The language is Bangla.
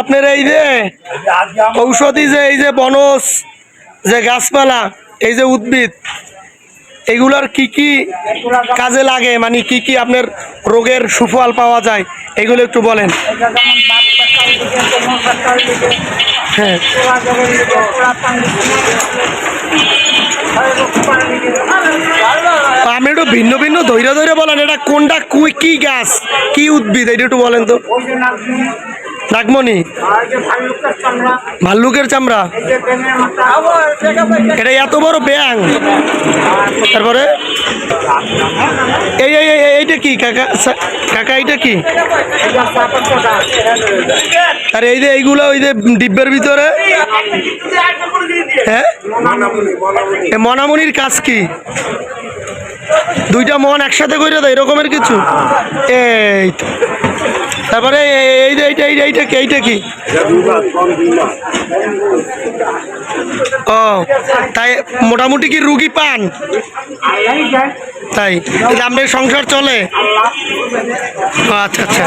আপনার এই যে ঔষধি যে এই যে বনস যে গাছপালা, এই যে উদ্ভিদ, এগুলোর কি কি কাজে লাগে? মানে কি কি আপনার রোগের সুফল পাওয়া যায়? এগুলো একটু বলেন। হ্যাঁ। আপনি একটু ভিন্ন ভিন্ন ধৈর্য ধৈর্য বলেন, এটা কোনটা কি গাছ? কি উদ্ভিদ? এটা একটু বলেন তো। যে ভাল্লুকের চামড়া। এটা এত বড় ব্যাং তারপরে? এই এই, এই- এই- এইটা কি? কাকা কাকা, এইটা কি? আর এই যে এইগুলো, ওই যে ডিব্বের ভিতরে? হ্যাঁ? মনামনির কাজ কি? দুইটা মন একসাথে করে দেয়, এরকমের কিছু? এই। তারপরে এইটা এইটা ও, তাই মোটামুটি কি রুগী পান? তাই আমাদের সংসার চলে। আচ্ছা আচ্ছা।